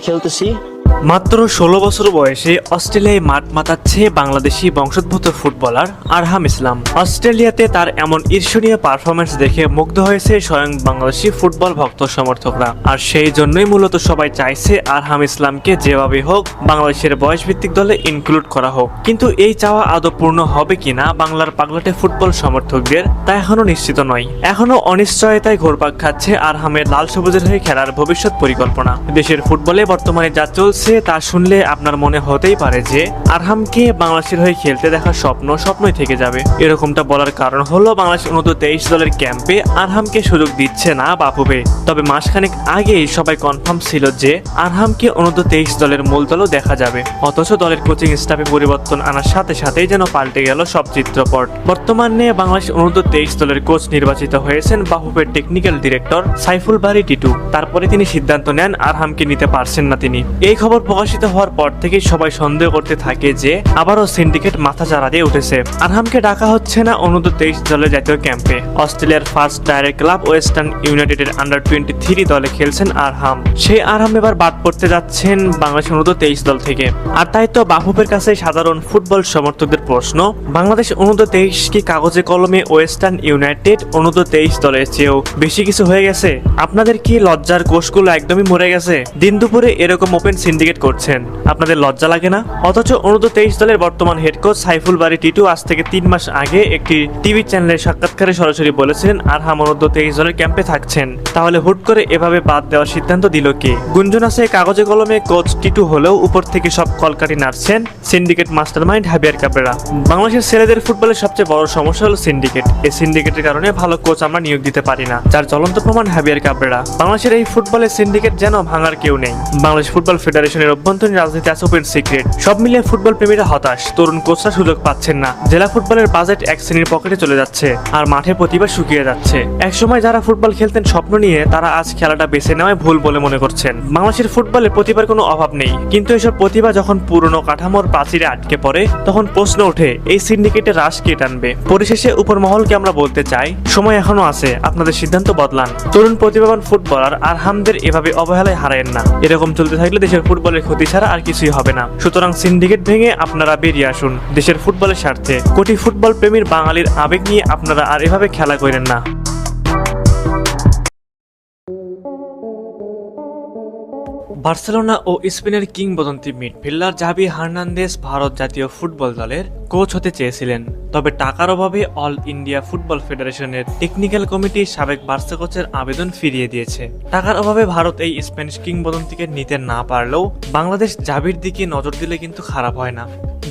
খেলতেছি মাত্র ষোলো বছর বয়সে অস্ট্রেলিয়ায় মাঠ মাতাচ্ছে বাংলাদেশি বংশোদ্ভূত ফুটবলার আরহাম ইসলাম। অস্ট্রেলিয়াতে তার এমন ঈর্ষণীয় পারফরমেন্স দেখে মুগ্ধ হয়েছে স্বয়ং বাংলাদেশি ফুটবল ভক্ত সমর্থকরা। আর সেই জন্যই মূলত সবাই চাইছে আরহাম ইসলামকে যেভাবে হোক বাংলাদেশের বয়সভিত্তিক দলে ইনক্লুড করা হোক। কিন্তু এই চাওয়া আদৌ পূর্ণ হবে কিনা বাংলার পাগলাটে ফুটবল সমর্থকদের তা এখনও নিশ্চিত নয়। এখনও অনিশ্চয়তায় ঘোরপাক খাচ্ছে আরহামের লাল সবুজের হয়ে খেলার ভবিষ্যৎ পরিকল্পনা। দেশের ফুটবলে বর্তমানে যা চলছে তা শুনলে আপনার মনে হতেই পারে যে আরহামকে বাংলাদেশের হয়ে খেলতে দেখার স্বপ্ন স্বপ্নই থেকে যাবে। এরকমটা বলার কারণ হলো বাংলাদেশ অনূর্ধ্ব তেইশ দলের ক্যাম্পে আরহামকে সুযোগ দিচ্ছে না বাপুবে তবে মাসখানেক আগেই সবাই কনফার্ম ছিল যে আরহামকে অনূর্ধ্ব তেইশ দলের মূল দলও দেখা যাবে। অথচ দলের কোচিং স্টাফে পরিবর্তন আনার সাথে সাথেই যেন পাল্টে গেল সব চিত্রপট। বর্তমানে বাংলাদেশ অনূর্ধ্ব তেইশ দলের কোচ নির্বাচিত হয়েছেন বাহুপের টেকনিক্যাল ডিরেক্টর সাইফুল বারি টিটু। তারপরে তিনি সিদ্ধান্ত নেন আরহামকে নিতে পারছেন না তিনি। এই খবর প্রকাশিত হওয়ার পর থেকেই সবাই সন্দেহ করতে থাকে যে আবারও সিন্ডিকেট মাথা চারা দিয়ে উঠেছে। আরহামকে ডাকা হচ্ছে না অনূর্ধ্ব তেইশ দলের জাতীয় ক্যাম্পে। অস্ট্রেলিয়ার ফার্স্ট ডাইরেক্ট ক্লাব ওয়েস্টার্ন ইউনাইটেডের আন্ডার টোয়েন্টি থ্রি দলে খেলছেন আরহাম। সেই আরহাম এবার বাদ পড়তে যাচ্ছেন বাংলাদেশ অনূর্ধ্ব তেইশ দল থেকে। আর তাই তো বাহুপের কাছে সাধারণ ফুটবল সমর্থকদের প্রশ্ন, বাংলাদেশ অনূর্ধ্ব তেইশ কি কাগজে কলমে ওয়েস্টার্ন ইউনাইটেড অনূর্ধ্ব তেইশ দলের চেয়েও বেশি কিছু হয়ে গেছে? আপনাদের কি লজ্জার কোষগুলো একদমই মরে গেছে? দিন দুপুরে এরকম ওপেন সিন্ডিকেট করছেন। আপনাদের লজ্জা লাগে না? অথচ অনূর্ধ্ব তেইশ দলের বর্তমান হেড কোচ সাইফুল বারি টিটু আজ থেকে তিন মাস আগে একটি টিভি চ্যানেলের সাক্ষাৎকারে সরাসরি বলেছেন, আরহাম অনূর্ধ্ব তেইশ দলের ক্যাম্পে থাকছেন। তাহলে হুট করে এভাবে বাদ দেওয়ার সিদ্ধান্ত দিল কে? গুঞ্জন আছে, কাগজে কলমে কোচ টিটু হলেও উপর থেকে সব কলকাটি নাড়ছেন সিন্ডিকেট মাস্টারমাইন্ড হাবিয়ার কাপড়া বাংলাদেশের ছেলেদের ফুটবলের সবচেয়ে বড় সমস্যা হলো সিন্ডিকেট এই সিন্ডিকেটের কারণে ভালো কোচ আমরা নিয়োগ দিতে পারি না, যার জ্বলন্ত প্রমাণ হাবিয়ার কাপড়া বাংলাদেশের এই ফুটবলের সিন্ডিকেট যেন ভাঙার কেউ নেই। বাংলাদেশ ফুটবল ফেডারেশনের অভ্যন্তরীণ রাজনীতি আছে ওপেন সিক্রেট। সব মিলিয়ে ফুটবল প্রেমীরা হতাশ। তরুণ কোচরা সুযোগ পাচ্ছেন না। জেলা ফুটবলের বাজেট এক শ্রেণির পকেটে চলে যাচ্ছে আর মাঠে প্রতিভা শুকিয়ে যাচ্ছে। একসময় যারা ফুটবল খেলতেন স্বপ্ন নিয়ে তারা আজ খেলাটা বেছে নেওয়ায় ভুল বলে মনে করছেন। বাংলাদেশের ফুটবলে প্রতিভার কোনো অভাব নেই। কিন্তু এসব প্রতিভা যখন পুরনো কাঠামোর প্রাচীরে আটকে পড়ে, তখন প্রশ্ন ওঠে, এই সিন্ডিকেটে রাশ কে টানবে? পরিশেষে উপর মহলকে আমরা বলতে চাই, সময় এখনও আছে, আপনাদের সিদ্ধান্ত বদলান। তরুণ প্রতিভাবান ফুটবলার আর হামদের এভাবে অবহেলায় হারায়েন না। এরকম চলতে থাকলে দেশের ফুটবলের ক্ষতি ছাড়া আর কিছুই হবে না। সুতরাং সিন্ডিকেট ভেঙে আপনারা বেরিয়ে আসুন দেশের ফুটবলের স্বার্থে। কোটি ফুটবল প্রেমীর বাঙালির আবেগ নিয়ে আপনারা আর এভাবে খেলা করেন না। বার্সেলোনা ও স্পেনের কিংবদন্তি মিডফিল্ডার জাভি হার্নান্দেস ভারত জাতীয় ফুটবল দলের কোচ হতে চেয়েছিলেন। তবে টাকার অভাবে অল ইন্ডিয়া ফুটবল ফেডারেশনের টেকনিক্যাল কমিটি সাবেক বার্সা কোচের আবেদন ফিরিয়ে দিয়েছে। টাকার অভাবে ভারত এই স্প্যানিশ কিংবদন্তিকে নিতে না পারলেও বাংলাদেশ জাবির দিকে নজর দিলে কিন্তু খারাপ হয় না।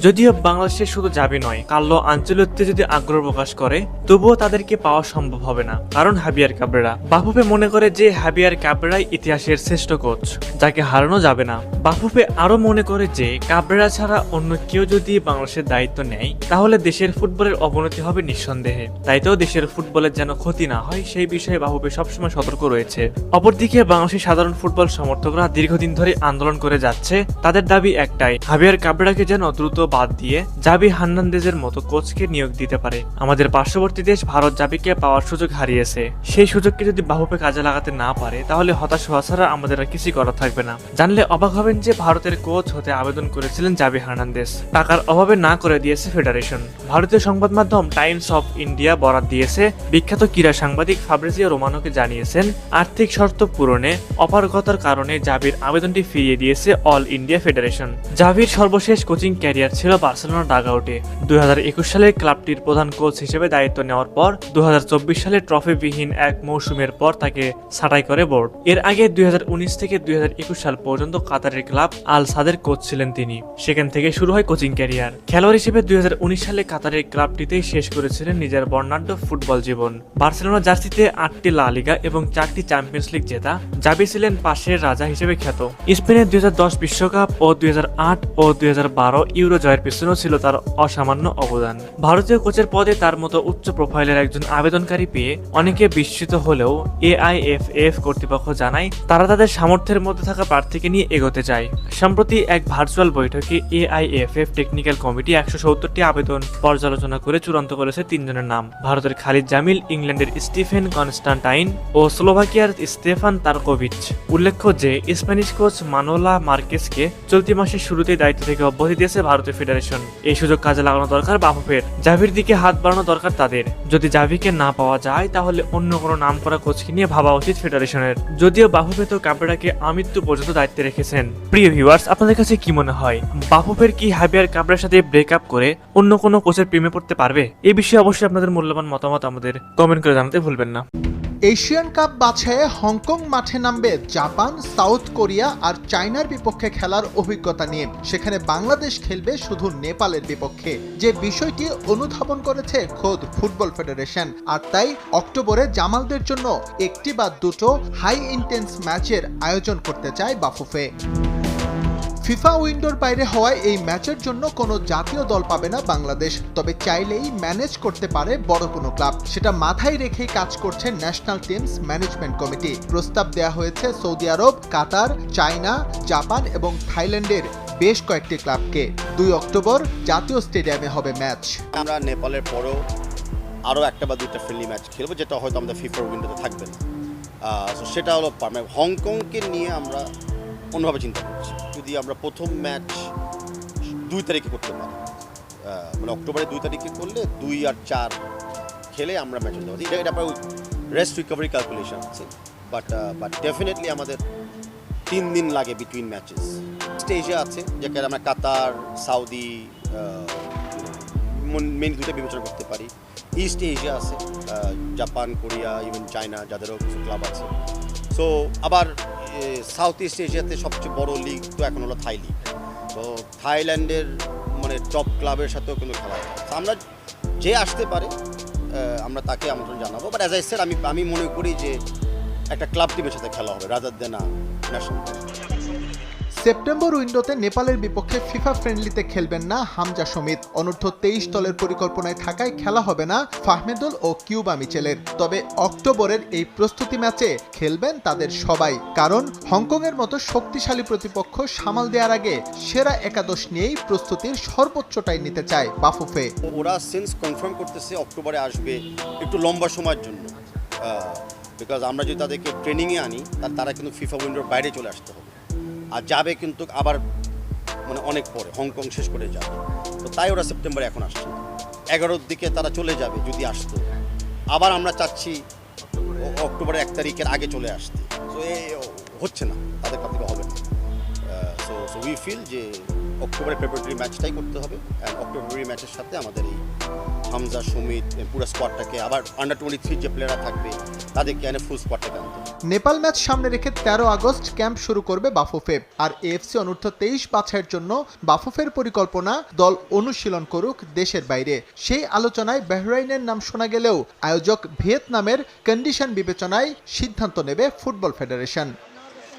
যদিও বাংলাদেশে শুধু যাবি নয় কাল্লো আঞ্চলিকতে যদি আগ্রহ প্রকাশ করে, তবুও তাদেরকে পাওয়া সম্ভব হবে না। কারণ হাবিয়ার কাবরেরা বাফুপে মনে করে যে হাবিয়ার কাবরেরাই ইতিহাসের শ্রেষ্ঠ কোচ, যাকে হারানো যাবে না। বাফুপে আরও মনে করে যে, কাবরেরা ছাড়া অন্য কেউ যদি বাংলাদেশের দায়িত্ব নেয়, তাহলে দেশের ফুটবলের অবনতি হবে নিঃসন্দেহে। তাই তো দেশের ফুটবলের যেন ক্ষতি না হয়, সেই বিষয়ে বাহুপে সবসময় সতর্ক রয়েছে। অপরদিকে, বাংলাদেশের সাধারণ ফুটবল সমর্থকরা দীর্ঘদিন ধরে আন্দোলন করে যাচ্ছে। তাদের দাবি একটাই, হাবিয়ার কাবরেরাকে যেন দ্রুত বাদ দিয়ে জাবি হার্নান্দেজের মতো কোচকে নিয়োগ দিতে পারে। আমাদের পার্শ্ববর্তী দেশ ভারত জাবিকে পাওয়ার সুযোগ হারিয়েছে। সেই সুযোগকে যদি বাহুপে কাজে লাগাতে না পারে, তাহলে হতাশ হওয়া ছাড়া আমাদের আর কিছুই করা থাকবে না। জানলে অবাক হবেন যে ভারতের কোচ হতে আবেদন করেছিলেন জাবি হার্নান্দেস টাকার অভাবে না করে দিয়েছে ফেডারেশন। ভারতীয় সংবাদ মাধ্যম টাইমস অফ ইন্ডিয়া বরাদ দিয়েছে। বিখ্যাত ক্রীড়া সাংবাদিক ফাব্রিজিও রোমানোকে জানিয়েছেন, আর্থিক শর্ত পূরণে অপারগতার কারণে জাবির আবেদনটি ফিরিয়ে দিয়েছে অল ইন্ডিয়া ফেডারেশন। জাবির সর্বশেষ কোচিং ক্যারিয়ার ছিল বার্সেলোনা হাজার একুশ সালে ক্লাবটির প্রধান কোচ হিসেবে দায়িত্ব নেওয়ার পর দু হাজার চব্বিশ সালে ট্রফিবিহীন এক মৌসুমের পর তাকে ছাঁটাই করে বোর্ড। এর আগে দুই হাজার উনিশ থেকে দুই হাজার একুশ সাল পর্যন্ত কাতারের ক্লাব আল সাদের কোচ ছিলেন তিনি। সেখান থেকে শুরু হয় কোচিং ক্যারিয়ার। খেলোয়াড় হিসেবে দুই সালে কাতারের ক্লাবটিতেই শেষ করেছিলেন নিজের বর্ণাঢ্য ফুটবল জীবন। বার্সেলোনা জার্সিতে আটটি লা লিগা এবং চারটি চ্যাম্পিয়ন্স লিগ জেতা জাবি ছিলেন পাশের রাজা হিসেবে খ্যাত। স্পেনের দুই বিশ্বকাপ ও দুই হাজার আট ও দুই হাজার বারো ইউরো জয়ের পিছনেও ছিল তার অসামান্য অবদান। ভারতীয় কোচের পদে তার মতো উচ্চ প্রোফাইলের একজন আবেদনকারী পেয়ে অনেকে বিস্মিত হলেও এআইএফএফ কর্তৃপক্ষ জানায়, তারা তাদের সামর্থ্যের মধ্যে থাকা প্রার্থীকে নিয়ে এগোতে চায় সম্প্রতি এক ভার্চুয়াল বৈঠকে এআইএফএফ টেকনিক্যাল কমিটি একশো সত্তরটি আবেদন পর্যালোচনা করে চূড়ান্ত করেছে তিনজনের নাম। ভারতের খালিদ জামিল, ইংল্যান্ডের স্টিফেন কনস্টান্টাইন ও স্লোভাকিয়ার স্টেফান তারকোভিচ। উল্লেখ্য যে, স্প্যানিশ কোচ মানোলা মার্কেসকে চলতি মাসের শুরুতেই দায়িত্ব থেকে অব্যাহতি দিয়েছে ভারতীয় ফেডারেশন। এই সুযোগ কাজে লাগানো দরকার বাফুফের। জাভির দিকে হাত বাড়ানো দরকার তাদের। যদি জাভিকে না পাওয়া যায়, তাহলে অন্য কোনো নাম করা কোচকে নিয়ে ভাবা উচিত ফেডারেশনের। যদিও বাফুফে তো কাবরাকে আমৃত্যু পর্যন্ত দায়িত্বে রেখেছেন। প্রিয় ভিউয়ার্স আপনাদের কাছে কি মনে হয়? বাফুফের কি হাবিয়ার কাবরার সাথে ব্রেকআপ করে অন্য কোনো কোচের প্রেমে পড়তে পারবে? এই বিষয়ে অবশ্যই আপনাদের মূল্যবান মতামত আমাদের কমেন্ট করে জানাতে ভুলবেন না। এশিয়ান কাপ বাছাইয়ে হংকং মাঠে নামবে জাপান, সাউথ কোরিয়া আর চায়নার বিপক্ষে খেলার অভিজ্ঞতা নিয়ে। সেখানে বাংলাদেশ খেলবে শুধু নেপালের বিপক্ষে। যে বিষয়টি অনুধাবন করেছে খোদ ফুটবল ফেডারেশন। আর তাই অক্টোবরে জামালদের জন্য একটি বা দুটো হাই ইন্টেন্স ম্যাচের আয়োজন করতে চায় বাফুফে। ফিফা উইন্ডোর বাইরে হওয়ায় এই ম্যাচের জন্য কোনো জাতীয় দল পাবে না বাংলাদেশ, তবে চাইলেই ম্যানেজ করতে পারে বড় কোনো ক্লাব। সেটা মাথায় রেখেই কাজ করছে ন্যাশনাল টিমস ম্যানেজমেন্ট কমিটি। প্রস্তাব দেওয়া হয়েছে সৌদি আরব, কাতার, চায়না, জাপান এবং থাইল্যান্ডের বেশ কয়েকটি ক্লাবকে। দুই অক্টোবর জাতীয় স্টেডিয়ামে হবে ম্যাচ। আমরা নেপালের পরেও আরও একটা বা দুইটা ফ্রেন্ডলি ম্যাচ খেলব, যেটা হয়তো আমাদের ফিফার উইন্ডোতে থাকবে না। সেটা হলো মানে হংকংকে নিয়ে আমরা অন্যভাবে চিন্তা করছি। যদি আমরা প্রথম ম্যাচ দুই তারিখে করতে পারি মানে অক্টোবরের দুই তারিখে করলে দুই আর চার খেলে আমরা ম্যাচ হতে পারি। এটা এটা রেস্ট রিকভারি ক্যালকুলেশন আছে। বাট বাট ডেফিনেটলি আমাদের তিন দিন লাগে বিটুইন ম্যাচেস স্টেজে আছে, যেখানে আমরা কাতার, সাউদি মেন দুটো বিবেচনা করতে পারি। ইস্ট এশিয়া আছে জাপান কোরিয়া ইভেন চায়না যাদেরও কিছু ক্লাব আছে। সো আবার সাউথ ইস্ট এশিয়াতে সবচেয়ে বড় লিগ তো এখন হলো থাই লিগ তো থাইল্যান্ডের মানে টপ ক্লাবের সাথেও কিন্তু খেলা হয়। আমরা যে আসতে পারে আমরা তাকে আমন্ত্রণ জানাব। বাট অ্যাজ আই স্যার আমি আমি মনে করি যে একটা ক্লাব টিমের সাথে খেলা হবে রাজার দেনা ন্যাশনাল সেপ্টেম্বর উইন্ডোতে নেপালের বিপক্ষে ফিফা ফ্রেন্ডলিতে খেলবেন না হামজা সমিত অনূর্ধ্ব তেইশ দলের পরিকল্পনায় থাকায় খেলা হবে না ফাহমেদুল ও কিউবা মিচেলের। তবে অক্টোবরের এই প্রস্তুতি ম্যাচে খেলবেন তাদের সবাই। কারণ হংকংয়ের মতো শক্তিশালী প্রতিপক্ষ সামাল দেওয়ার আগে সেরা একাদশ নিয়েই প্রস্তুতির সর্বোচ্চটাই নিতে চায় বাফুফে। ওরা সেন্স কনফার্ম করতেছে অক্টোবরে আসবে একটু লম্বা সময়ের জন্য। বিকজ আমরা যদি তাদেরকে ট্রেনিংয়ে আনি, তারা কিন্তু ফিফা উইন্ডোর বাইরে চলে আসতে হবে। আর যাবে কিন্তু আবার মানে অনেক পরে, হংকং শেষ করে যাবে। তো তাই ওরা সেপ্টেম্বরে এখন আসছে। এগারোর দিকে তারা চলে যাবে যদি আসতো। আবার আমরা চাচ্ছি অক্টোবরের এক তারিখের আগে চলে আসতে। তো এ হচ্ছে না। তাদের কাছ হবে না। সো সো উই ফিল যে অক্টোবরের প্রিপারেটরি ম্যাচটাই করতে হবে। অ্যান্ড অক্টোবরি ম্যাচের সাথে আমাদের এই হামজা, সুমিত পুরো স্কোয়াডটাকে আবার আন্ডার টোয়েন্টি থ্রি যে প্লেয়াররা থাকবে, তাদেরকে এনে ফুল স্কোয়াডটাকে। নেপাল ম্যাচ সামনে রেখে তেরো আগস্ট ক্যাম্প শুরু করবে বাফুফে। আর এএফসি অনূর্ধ্ব তেইশ বাছাইয়ের জন্য বাফুফের পরিকল্পনা দল অনুশীলন করুক দেশের বাইরে। সেই আলোচনায় বেহরাইনের নাম শোনা গেলেও আয়োজক ভিয়েতনামের কন্ডিশন বিবেচনায় সিদ্ধান্ত নেবে ফুটবল ফেডারেশন।